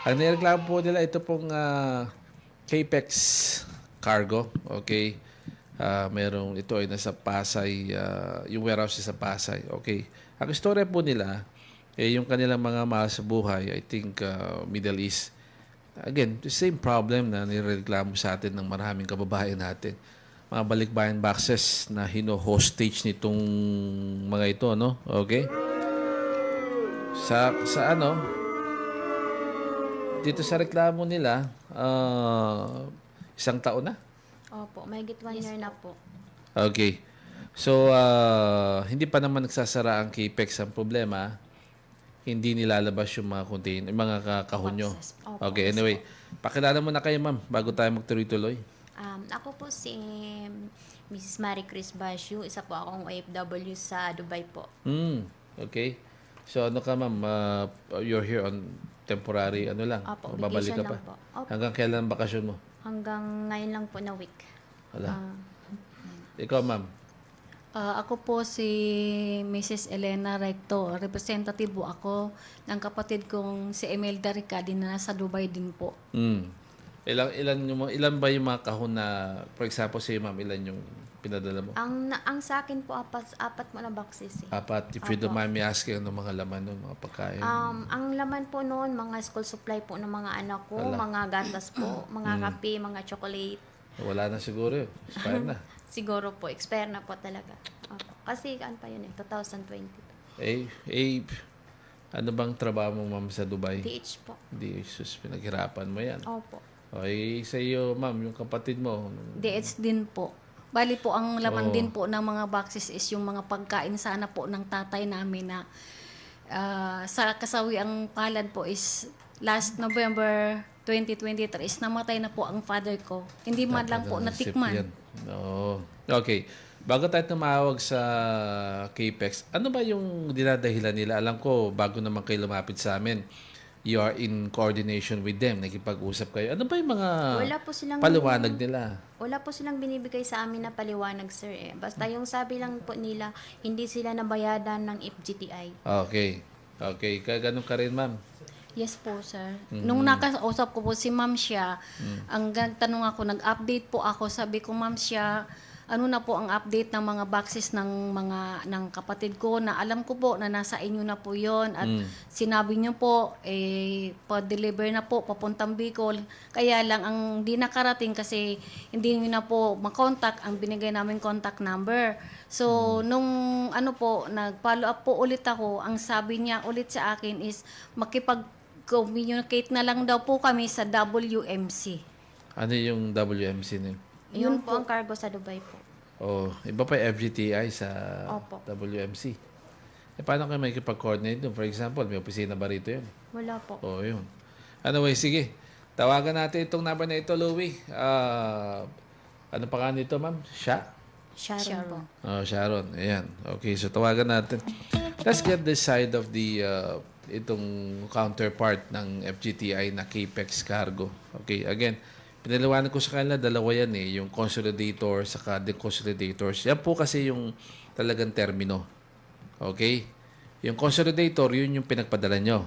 Ang nireklamo po nila, ito pong ah, Capex Cargo. Okay. Ah, merong, ito ay nasa Pasay, ah, yung warehouse sa Pasay. Okay. Ang istorya po nila, eh, yung kanilang mga mahal sa buhay, I think ah, Middle East, again, the same problem na nireklamo sa atin ng maraming kababayan natin. Mga balikbayan boxes na hino-hostage nitong mga ito, no? Okay? Sa, sa ano, dito sa reklamo nila, ah, isang taon na. Opo, may git one year na po. Okay. So, ah, hindi pa naman nagsasara ang capex ang problema. Hindi nilalabas yung mga container, yung mga ka- kahon nyo. Boxes. Opo. Okay, anyway. Pakilala mo na kayo, ma'am, bago tayo magtuloy-tuloy. Um, ako po si Mrs. Marie Chris Bashu. Isa po akong OFW sa Dubai po. Hmm, okay. So, ano ka, ma'am? Ah, you're here on temporary, ano lang? Opo, babalik ka pa? lang po. Opo. Hanggang kailan ang bakasyon mo? Hanggang ngayon lang po na week. Wala. Ah, Ikaw, ma'am. Ah, ako po si Mrs. Elena Recto. Representative po ako ng kapatid kong si Emelda Ricadi na nasa Dubai din po. Hmm. Ilan, ilan, yung, mga- ilan ba yung mga kahon na, for example, say, ma'am, ilan yung pinadala mo? ang, na, ang sa akin po, apat, apat mo na boxes eh. Apat, if you don't mind me asking, ano mga laman nun, mga pagkain? Um, ang laman po noon, mga school supply po ng mga anak ko, Ala. mga gatas po, mga kape, mga chocolate. Wala na siguro yun. Expired na. Siguro po, expire na po talaga. Opo. Kasi ano pa yun eh, 2020. eh, eh, ano bang trabaho mo, ma'am, sa Dubai? DH po. Di, sus, pinaghirapan mo yan. Opo. Okay, sa iyo, ma'am, yung kapatid mo, DH din po. Bali po, ang laman Oo. din po ng mga boxes is yung mga pagkain sana po ng tatay namin na ah, sa kasawi ang palad po is last November 2023 is namatay na po ang father ko. Hindi man lang po natikman. Oo. Okay. Bago tayo tumawag sa CAPEX, ano ba yung dinadahilan nila? Alam ko, bago naman kayo lumapit sa amin, you are in coordination with them, nakipag-usap kayo. Ano ba yung mga Wala po silang paliwanag nila? Wala po silang binibigay sa amin na paliwanag, sir. Eh. Basta yung sabi lang po nila, hindi sila nabayadan ng FGTI. Okay. Okay. Kaya ganun ka rin, ma'am. Yes po, sir. Nung nakausap ko po si Ma'am siya, ang gan- tanong ako, nag-update po ako, sabi ko, Ma'am siya, ano na po ang update ng mga boxes ng mga ng kapatid ko na alam ko po na nasa inyo na po yon at sinabi niyo po eh pa-deliver na po papuntang Bicol kaya lang ang di nakarating kasi hindi niyo na po makontak ang binigay namin contact number so nung ano po nag-follow up po ulit ako ang sabi niya ulit sa akin is makipag communicate na lang daw po kami sa WMC. Ano yung WMC na yun? Yun po ang cargo sa Dubai po. Oh, iba pa yung FGTI sa Opo. WMC. Eh, paano kayo may coordinate doon? For example, may opisina ba rito yun? Wala po. Oo, yun. Anyway, sige. Tawagan natin itong number na ito, Louie. Ah, ano pa nga nito, ma'am? Siya? Sharon, po. Oh, Sharon. Ayan. Okay, so tawagan natin. Let's get this side of the uh, itong counterpart ng FGTI na Capex Cargo. Okay, again, pinaliwanag ko sa kanila, dalawa yan eh, yung consolidator saka deconsolidators. Yan po kasi yung talagang termino. Okay? Yung consolidator, yun yung pinagpadala nyo.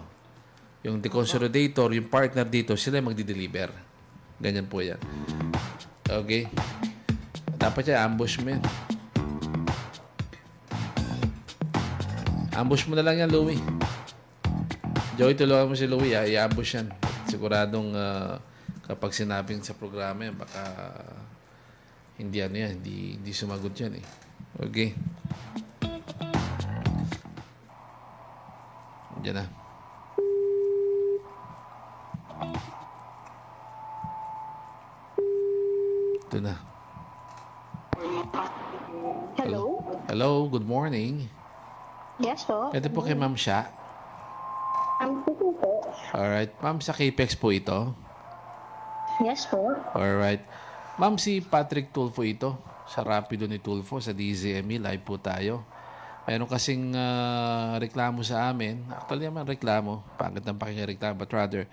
Yung deconsolidator, yung partner dito, sila yung magdi-deliver. Ganyan po yan. Okay? Dapat yan, ambush mo yan. Ambush mo na lang yan, Louie. Joey, tulungan mo si Louie. ah. I-ambush yan. Siguradong ah, kapag sinabing sa programa yan, baka hindi ano yan, hindi, hindi sumagot yan eh. Okay. Diyan na. Ito na. Hello? Hello, good morning. Yes po. Ito po kay Ma'am Sha. Puso po. Alright. Ma'am, sa Capex po ito. Yes po. Alright. Ma'am, si Patrick Tulfo ito. Sa Rapido ni Tulfo, sa DZME. Live po tayo. Mayroon kasing ah, reklamo sa amin. Actually naman reklamo. Pangit ng pakinggan reklamo. But rather,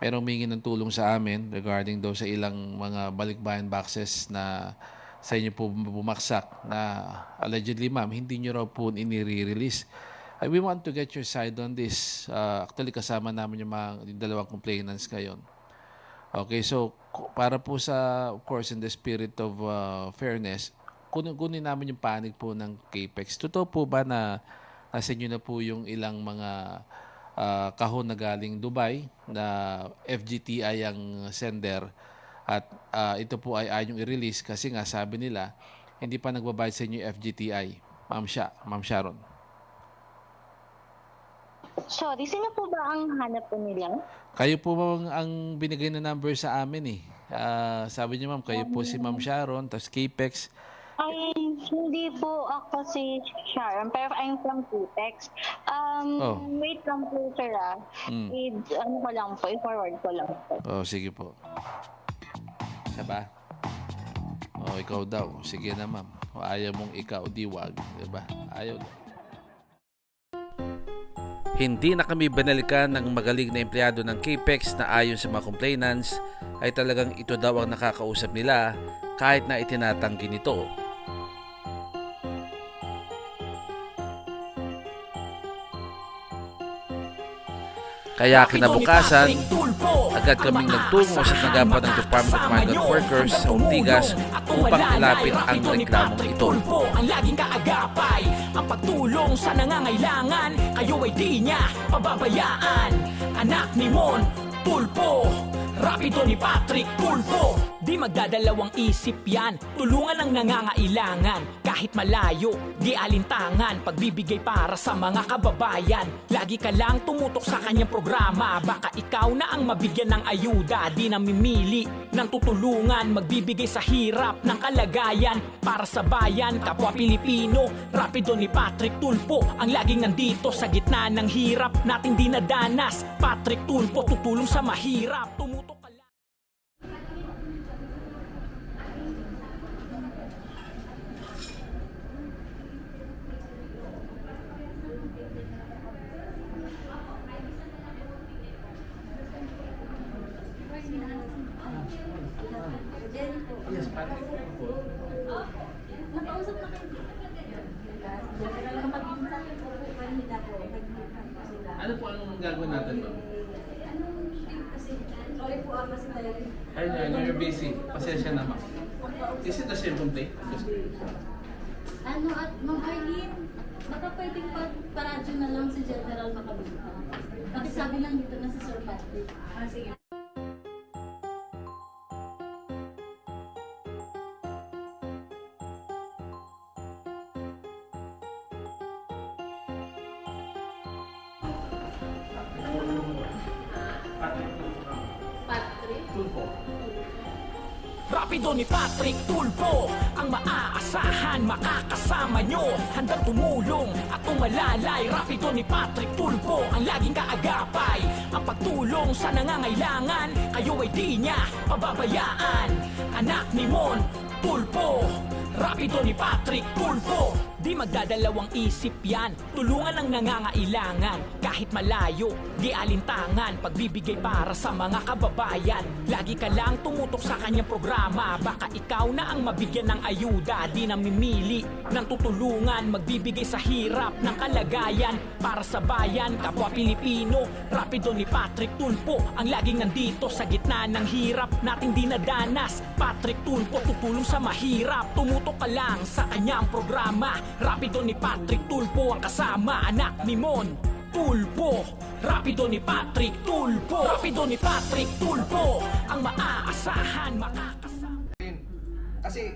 mayroong humingi ng tulong sa amin regarding daw sa ilang mga balikbayan boxes na sa inyo po bumaksak na allegedly ma'am, hindi nyo raw po inire-release. I, we want to get your side on this. Uh, actually, kasama namin yung, mga, yung dalawang complainants ngayon. Okay, so para po sa, of course, in the spirit of uh, fairness, kunin, kunin namin yung panig po ng CAPEX. Totoo po ba na nasa inyo na po yung ilang mga ah, kahon na galing Dubai na FGTI ang sender at ah, ito po ay ayong i-release kasi nga sabi nila hindi pa nagbabayad sa inyo yung FGTI. Ma'am, Sha, Ma'am Sharon. Sorry, sino po ba ang hanap po nila? Kayo po ang, ang binigay na number sa amin eh. Ah, sabi niyo ma'am, kayo po si Ma'am Sharon, tapos Capex. Ay, hindi po ako si Sharon, pero I'm from Putex. Um, Oh. wait lang po, sir, ah. Mm. I- ano ko lang po, i-forward ko lang po. Oh, sige po. Siya ba? Oh, ikaw daw. Sige na ma'am. O, ayaw mong ikaw, diwag. Diba? Ayaw daw. Hindi na kami banalikan ng magaling na empleyado ng Capex na ayon sa mga complainants ay talagang ito daw ang nakakausap nila kahit na itinatanggi nito. Kaya kinabukasan, agad kaming nagtungo sa tanggapan ng Department of Migrant Workers sa Ortigas upang ilapit ang reklamong ito. Ang laging kaagapay Ang pagtulong sa nangangailangan Kayo ay di niya pababayaan. Anak ni Mon, Tulpo Rapido ni Patrick Tulpo Di magdadalawang isip yan. Tulungan ang nangangailangan. Kahit malayo, di alintangan. Pagbibigay para sa mga kababayan. Lagi ka lang tumutok sa kanyang programa. Baka ikaw na ang mabigyan ng ayuda. Di namimili ng tutulungan. Magbibigay sa hirap ng kalagayan. Para sa bayan, kapwa Pilipino. Rapido ni Patrick Tulpo Ang laging nandito sa gitna ng hirap Nating dinadanas. Patrick Tulpo tutulong sa mahirap Tumutok ka lang Ano po ang gagawin natin, ma'am? Sorry po ah, kasi talaga. I know, you're busy. Pasensya na, ma'am. Is it the same complaint? Ano at Ma'am Arlene, baka pwedeng pag paradyo na lang si General Makabita. Bakit sabi lang dito na si Sir Patrick? Ah, sige. Rapido ni Patrick Tulpo Ang maaasahan makakasama nyo. Handang tumulong at umalalay Rapido ni Patrick Tulpo Ang laging kaagapay. Ang pagtulong sa nangangailangan Kayo ay di niya pababayaan. Anak ni Mon Tulpo Rapido ni Patrick Tulpo Di magdadalawang isip yan. Tulungan ang nangangailangan. Kahit malayo, di alintangan. Pagbibigay para sa mga kababayan. Lagi ka lang tumutok sa kanyang programa. Baka ikaw na ang mabigyan ng ayuda. Di namimili ng tutulungan. Magbibigay sa hirap ng kalagayan. Para sa bayan, kapwa Pilipino. Rapido ni Patrick Tulpo. Ang laging nandito sa gitna ng hirap Nating dinadanas. Patrick Tulpo tutulong sa mahirap. Tumutok ka lang sa kanyang programa Rapido ni Patrick Tulpo ang kasama Anak ni Mon Tulpo Rapido ni Patrick Tulpo Rapido ni Patrick Tulpo Ang maaasahan makakasama. Kasi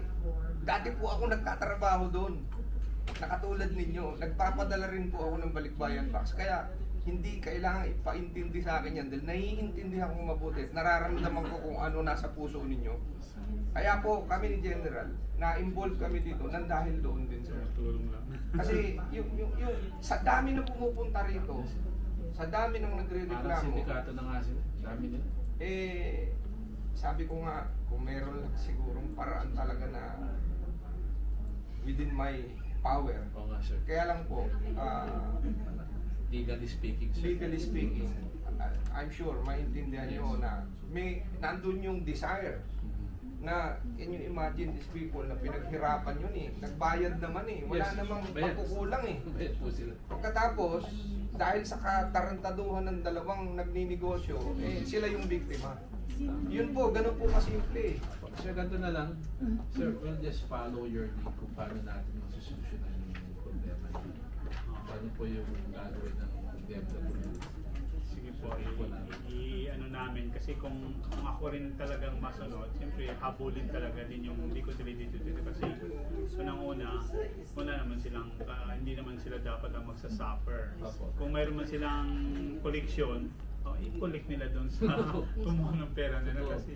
dati po ako nagtatrabaho doon. Nakatulad ninyo, nagpapadala rin po ako ng balikbayan box. Kaya hindi kailangan ipaintindi sa akin yan dahil naiintindihan ko mabuti. at Nararamdaman ko kung ano nasa puso ninyo. Kaya po kami ni General, na-involve kami dito nang dahil doon din sir. Kasi yung, yung, yung, sa dami na pumupunta rito, sa dami nang nagre-reklamo, na nga sila. Dami nila. eh, sabi ko nga, kung meron lang sigurong paraan talaga na within my power. Oo nga, sir. Kaya lang po, ah, Legally speaking, legally speaking, I'm sure maintindihan nyo na may nandun yung desire na can you imagine these people na pinaghirapan yun eh. Nagbayad naman eh. Wala Yes, namang bayad. pagkukulang eh. Bayad po sila. Pagkatapos, dahil sa katarantaduhan ng dalawang nagninegosyo, eh sila yung biktima. Yun po, ganun po kasimple eh. Sir, ganito na lang. Sir, we'll just follow your lead kung paano natin masusolusyonan yung problema niyo. Paano po yung gagawin ng DMW? Sige po, i- i- ano namin kasi kung, kung ako rin talagang masunod, siyempre habulin talaga din yung hindi ko sila dito dito kasi unang-una, una naman silang, ah, hindi naman sila dapat ang magsasuffer. Opo. Kung mayroon man silang koleksyon, oh, i-collect nila doon sa kumuha ng pera nila Totoo. kasi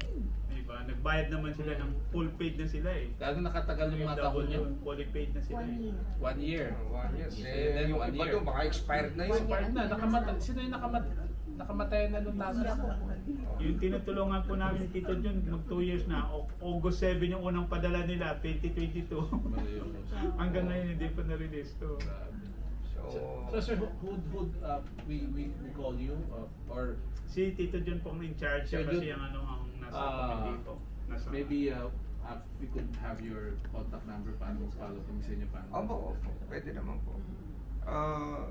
diba, nagbayad naman sila ng full paid na sila eh. Gaano nakatagal yung mga kahon niyo? Fully paid na sila eh. One year. One year. Eh, then yung one iba year. doon, baka expired na yun. Expired na. Nakamatay. Sino yung nakamatay? Nakamatay na nung nasa? Yung tinutulungan po namin ni Tito Jun, mag 2 years na, O- August 7 yung unang padala nila, 2022. Hanggang ngayon hindi pa na-release to. So, So, sir, who, who, who uh, we, we, we call you? Uh, or Si Tito Jun pong in charge siya Sir kasi Jun, ang ano ang nasa ah, committee po. Nasa, maybe uh, uh, we could have your contact number paano follow kami sa inyo paano? opo, opo. Pwede naman po. Ah,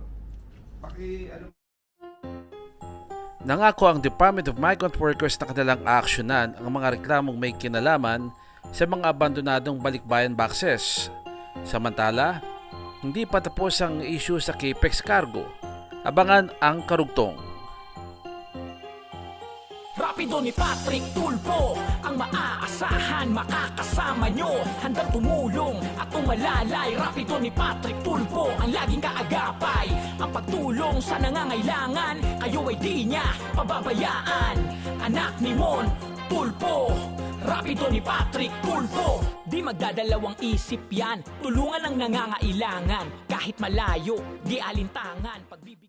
paki, ano, Nangako ang Department of Migrant Workers na kanilang aaksyonan ang mga reklamong may kinalaman sa mga abandonadong balikbayan boxes. Samantala, hindi pa tapos ang issue sa Capex Cargo. Abangan ang karugtong. Rapido ni Patrick Tulpo Ang maaasahan makakasama nyo Handang tumulong at umalalay Rapido ni Patrick Tulpo Ang laging kaagapay Ang pagtulong sa nangangailangan Kayo ay di niya pababayaan Anak ni Mon Tulpo Rapido ni Patrick Tulpo Di magdadalawang isip yan. Tulungan ang nangangailangan. Kahit malayo, di alintangan. Pagbibigay